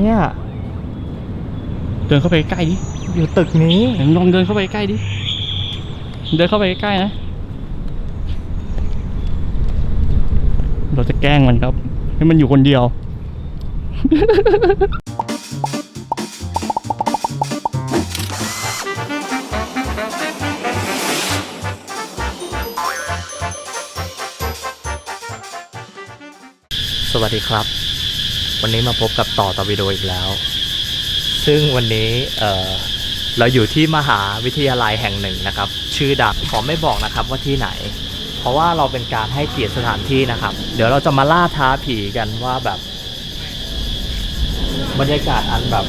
เนี่ยเดินเข้าไปใกล้ดิอยู่ตึกนี้เห็นลองเดินเข้าไปใกล้ดิ เดินเข้าไปใกล้นะ เราจะแกล้งมันครับ ให้มันอยู่คนเดียว สวัสดีครับ วันนี้มาพบกับต่อตอวิโดอีกแล้ว ซึ่งวันนี้เเราอยู่ที่มหาวิทยาลัยแห่งหนึ่งนะครับ ชื่อดังขอไม่บอกนะครับว่าที่ไหน เพราะว่าเราเป็นการให้เกียรติสถานที่นะครับ เดี๋ยวเราจะมาล่าท้าผีกันว่าแบบบรรยากาศอันแบบ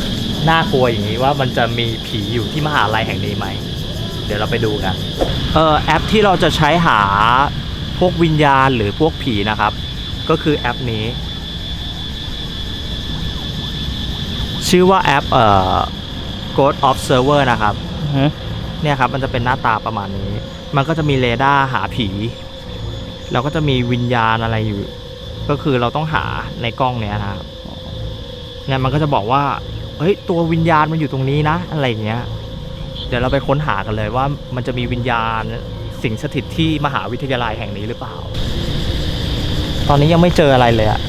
น่ากลัวอย่างนี้ว่ามันจะมีผีอยู่ที่มหาลัยแห่งนี้ไหม เดี๋ยวเราไปดูกันเออแอปที่เราจะใช้หาพวกวิญญาณหรือพวกผีนะครับ ก็คือแอปนี้ ชื่อว่าแอปเอ่อ Ghost Observer นะครับฮะเนี่ยครับมันจะเป็นหน้าตาประมาณนี้ มันก็จะมีเรดาร์หาผี แล้วก็จะมีวิญญาณอะไรอยู่ ก็คือเราต้องหาในกล้องเนี้ยนะครับเนี่ยมันก็จะบอกว่า เฮ้ย ตัววิญญาณมันอยู่ตรงนี้นะ อะไรอย่างเงี้ย เดี๋ยวเราไปค้นหากันเลยว่ามันจะมีวิญญาณสิงสถิตที่มหาวิทยาลัยแห่งนี้หรือเปล่า ตอนนี้ยังไม่เจออะไรเลยอะ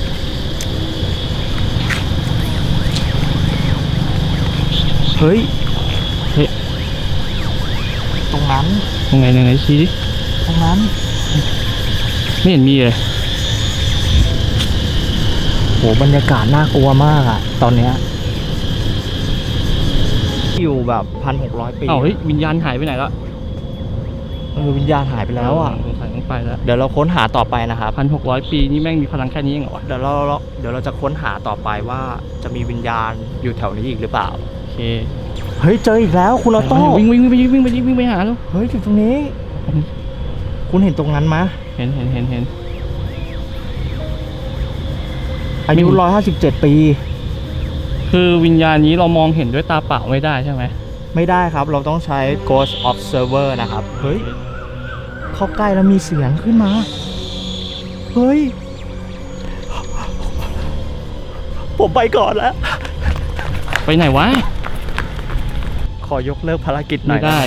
เฮ้ย เฮ้ย ตรงนั้น ตรงไหนตรงไหนชี้ดิ ตรงนั้น ไม่เห็นมีเลย โห บรรยากาศน่ากลัวมากอะตอนเนี้ย อยู่แบบพันหกร้อยปีเอ้าเฮ้ยวิญญาณหายไปไหนละเออวิญญาณหายไปแล้วอะสงสัยต้องไปแล้วเดี๋ยวเราค้นหาต่อไปนะครับ พันหกร้อยปีนี่แม่งมีพลังแค่นี้เองเหรอวะ เดี๋ยวเรา เดี๋ยวเราจะค้นหาต่อไปว่าจะมีวิญญาณอยู่แถวนี้อีกหรือเปล่าโอ เคเฮ้ยเจออีกแล้วคุณออโต้วิ่งวิ่งวิ่งไปวิ่งไปวิ่งไปหาแล้วเฮ้ยอยู่ตรงนี้ คุณเห็นตรงนั้นไหมเห็นเห็นเห็นเห็นอายุไม่ร้อยห้าสิบเจ็ดปี คือวิญญาณนี้เรามองเห็นด้วยตาเปล่าไม่ได้ใช่ไหมไม่ได้ครับเราต้องใช้ Ghost Observer นะครับ เฮ้ย เข้าใกล้แล้วมีเสียงขึ้นมา เฮ้ย ผมไปก่อนแล้ว ไปไหนวะ ขอยกเลิกภารกิจหน่ไม่อยได้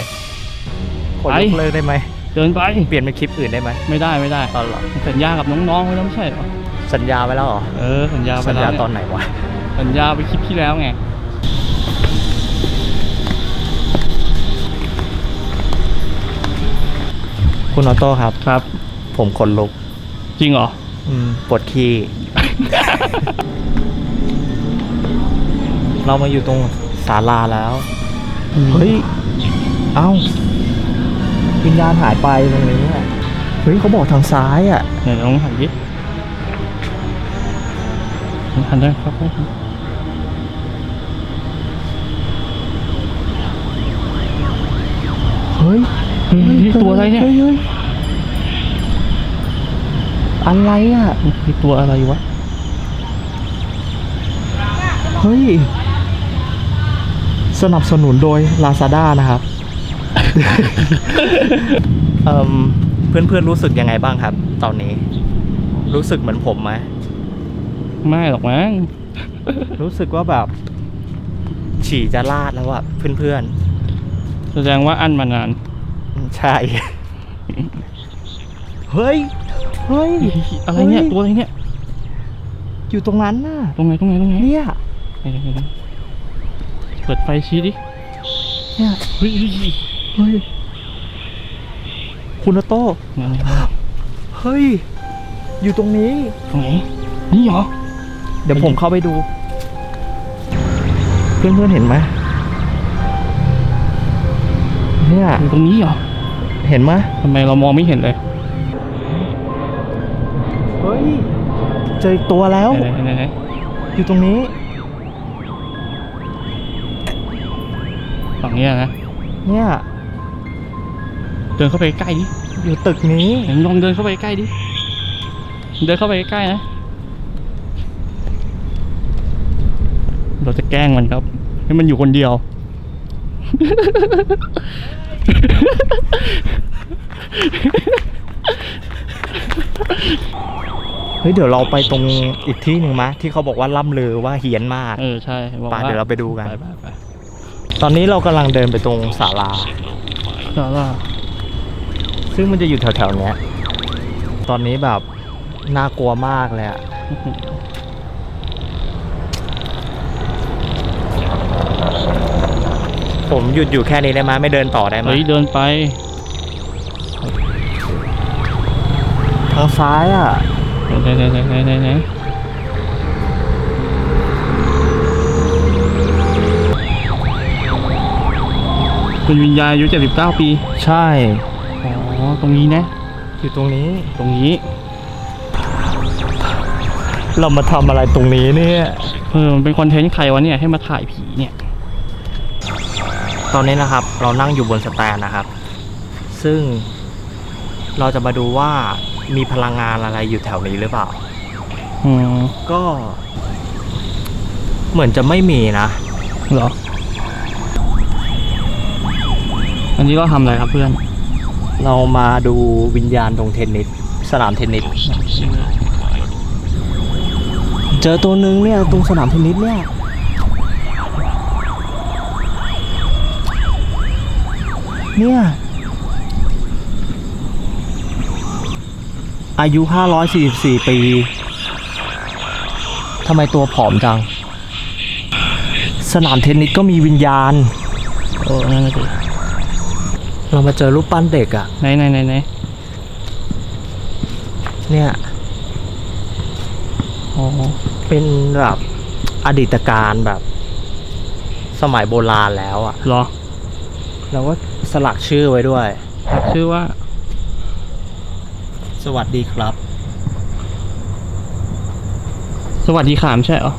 ขอยกเลิกได้ไหมเดินไปเปลี่ยนเป็นคลิปอื่นได้ไหมไม่ได้ไม่ได้ตอนหรอสัญญากับน้องๆไว้แล้วไม่ใช่เหรอสัญญาไว้แล้วเหรอ เออสัญญาไปสัญแล้วญาเนี่ยตอนไหนวะ สัญญาไปคลิปที่แล้วไงคุณออโต้ครับ ครับ ผมขนลุกจริงเหรอ อืมปวดขี้ เรามาอยู่ตรงศาลาแล้ว เฮ้ย เอ้าวิญญาณหายไปตรงนี้อะเฮ้ยเขาบอกทางซ้ายอะเดี๋ยวลองหันดิหันได้ครับเฮ้ยเฮ้ยตัวอะไรเนี่ยฮ้ฮ้อะไรอะนี่ตัวอะไรวะ เฮ้ย สนับสนุนโดย Lazada นะครับเอ่มเพื่อนๆรู้สึกยังไงบ้างครับ ตอนนี้ รู้สึกเหมือนผมไหมไม่หรอกมั้งรู้สึกว่าแบบ ฉี่จะลาดแล้วอะเพื่อนแสดงว่าอั้นมานาน ๆใช่ เฮ้ย เฮ้ย อะไรเนี่ยฮ้ตัวอะไรเนี่ย อยู่ตรงนั้นน่ะ ตรงไหนตรงไหนตรงไหนเนี่ย ไหนไหนไหน เปิดไฟชี้ดิเนี่ยเฮ้ยเฮ้ยเฮ้ยคุณออโต้ไหนไหนไหนเฮ้ย อยู่ตรงนี้ตรงไหนนี่เหรอ เดี๋ยวผมเข้าไปดู เพื่อนๆเห็นไหมเนี่ยอยู่ตรงนี้เหรอ เห็นไหมทำไมเรามองไม่เห็นเลย เฮ้ย เจออีกตัวแล้วไหนไหนไหนไหนอยู่ตรงนี้ ฝั่งนี้นะเนี่ยเดินเข้าไปใกล้ดิอยู่ตึกนี้เห็นลองเดินเข้าไปใกล้ดิเดินเข้าไปใกล้นะเราจะแกล้งมันครับให้มันอยู่คนเดียวเเฮ้ยเดี๋ยวเราไปตรงอีกที่หนึ่งมะที่เขาบอกว่าล่ำลือว่าเฮี้ยนมากเออใช่บอกไปว่าเดี๋ยวเราไปดูกัน ไปไปไป ตอนนี้เรากำลังเดินไปตรงศาลาศาลาซึ่งมันจะอยู่แถวๆเนี้ย ตอนนี้แบบน่ากลัวมากเลยอะผมหยุดอยู่แค่นี้ได้ไหมไม่เดินต่อได้ไหมเฮ้ยเดินไป ทางซ้ายอะไหนไหนไหนไหนไหน ไหนเป็นวิญญาณอายุ79 ปี ใช่ อ๋อ ตรงนี้นะ อยู่ตรงนี้ ตรงนี้ เรามาทำอะไรตรงนี้เนี่ย เออมันเป็นคอนเทนต์ใครวะเนี่ย ให้มาถ่ายผีเนี่ย ตอนนี้นะครับ เรานั่งอยู่บนสแตนนะครับ ซึ่งเราจะมาดูว่ามีพลังงานอะไรอยู่แถวนี้หรือเปล่า อืมก็ เหมือนจะไม่มีนะ เหรอ อันนี้ก็ทำอะไรครับเพื่อนเรามาดูวิญญาณตรงเทนนิสสนามเทนนิสเจอตัวหนึ่งเนี่ยตรงสนามเทนนิสเนี่ยเนี่ยอายุ 544 ปีทำไมตัวผอมจัง สนามเทนนิสก็มีวิญญาณเออนั่นสิ เรามาเจอรูปปั้นเด็กอะไหนไหนไหนไหนเนี่ย อ๋อ เป็นแบบอดีตการแบบ สมัยโบราณแล้วอะ่ะ เหรอแล้วก็สลักชื่อไว้ด้วย ชื่อว่า สวัสดีครับ สวัสดีขามใช่เหรอ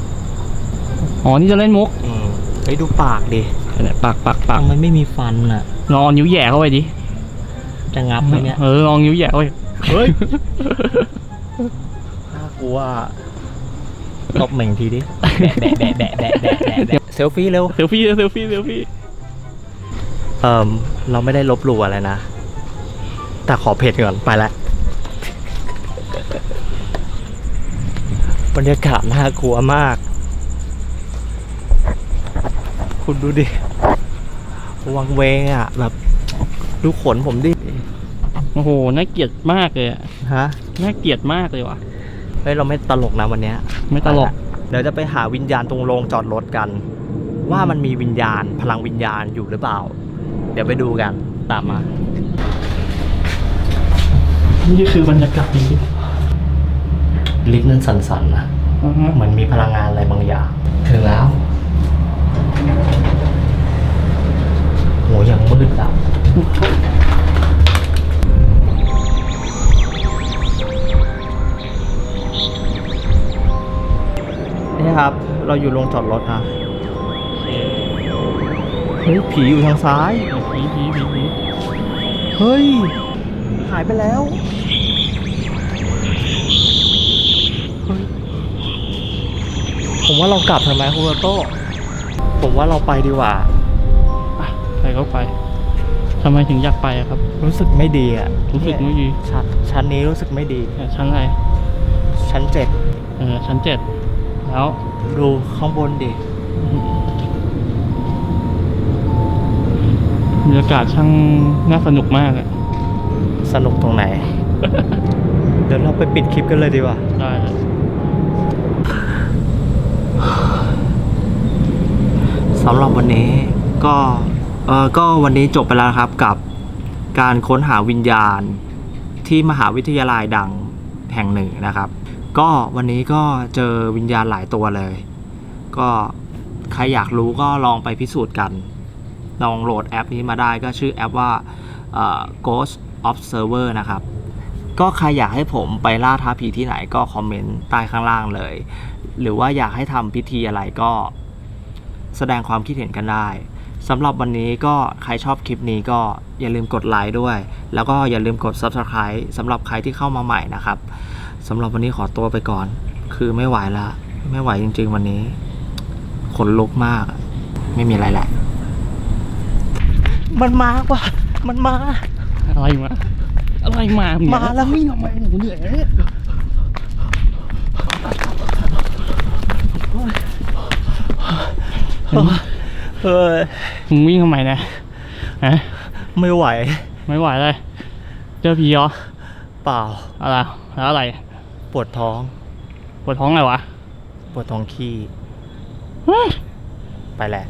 อ๋อ นี่จะเล่นมุกอืมไปดูปากดิ ไหนปากปากปากทำไมไม่มีฟันอะ ลองเอานิ้วแหย่เข้าไปดิ จะงับไหมเนี่ยเออลองนิ้วแหย่เข้าไปเฮ้ยน่ากลัวตบเหม่งทีดิแดะแดะแดะแดะแดะแดะแดะเซลฟี่เร็วเซลฟี่เซลฟี่เซลฟี่เอ่อเราไม่ได้ลบหลู่อะไรนะ แต่ขอเพจก่อนไปละบรรยากาศน่ากลัวมาก คุณดูดิ วังเวงอะ แบบดูขนผมดิ โอ้โห น่าเกลียดมากเลยอะฮะ น่าเกลียดมากเลยว่ะ เฮ้ย เราไม่ตลกนะวันเนี้ยไม่ตลก เดี๋ยวจะไปหาวิญญาณตรงโรงจอดรถกัน ว่ามันมีวิญญาณพลังวิญญาณอยู่หรือเปล่า เดี๋ยวไปดูกันตามมา นี่คือบรรยากาศจริงลิ้นมันสั่นๆนะๆอ่าฮะเหมือนมีพลังงานอะไรบางอย่าง ถึงแล้ว โหยังมืดอะนี่ครับ เราอยู่โรงจอดรถนะ เฮ้ย ผีอยู่ทางซ้าย ผีผีผีผีเฮ้ย หายไปแล้ว เฮ้ย ผมว่าเรากลับเถอะไหมคุณโรโต้ผมว่าเราไปดีกว่าอะไป ก็ไปทำไมถึงอยากไปอะครับ รู้สึกไม่ดีอะรู้สึกไม่ดีชั้นชั้นนี้รู้สึกไม่ดีเนี่ยชั้นอะไรชั้นเจ็ดเออชั้นเจ็ดแล้วดูข้างบนดิบรรยากาศช่างน่าสนุกมากอะสนุกตรงไหน เดี๋ยวเราไปปิดคลิปกันเลยดีกว่าได้เลยสำหรับวันนี้ก็ เออก็วันนี้จบไปแล้วนะครับกับการค้นหาวิญญาณที่มหาวิทยาลัยดังแห่งหนึ่งนะครับ ก็วันนี้ก็เจอวิญญาณหลายตัวเลย ก็ใครอยากรู้ก็ลองไปพิสูจน์กัน ลองโหลดแอปนี้มาได้ก็ชื่อแอปว่า Ghost Observer นะครับ ก็ใครอยากให้ผมไปล่าท้าผีที่ไหนก็คอมเมนต์ใต้ข้างล่างเลย หรือว่าอยากให้ทำพิธีอะไรก็แสดงความคิดเห็นกันได้ สำหรับวันนี้ก็ใครชอบคลิปนี้ก็อย่าลืมกดไลค์ด้วย แล้วก็อย่าลืมกด Subscribe สำหรับใครที่เข้ามาใหม่นะครับสำหรับวันนี้ขอตัวไปก่อน คือไม่ไหวแล้วไม่ไหวจริง ๆ วันนี้ขนลุกมาก ไม่มีอะไรแหละ มันมาว่ะมันมา อะไรมาอะไรมาเนี่มาแล้วมียอมมาหนูเหนื่อยแลเนี่ยเห็น งวิ่งทำไมเนี่ยฮะไม่ไหว ไม่ไหวเลยเจอผีเหรอเปล่า อะไรแล้วอะไร ปวดท้อง ปวดท้องอะไรวะ ปวดท้องขี้ ไปแหละ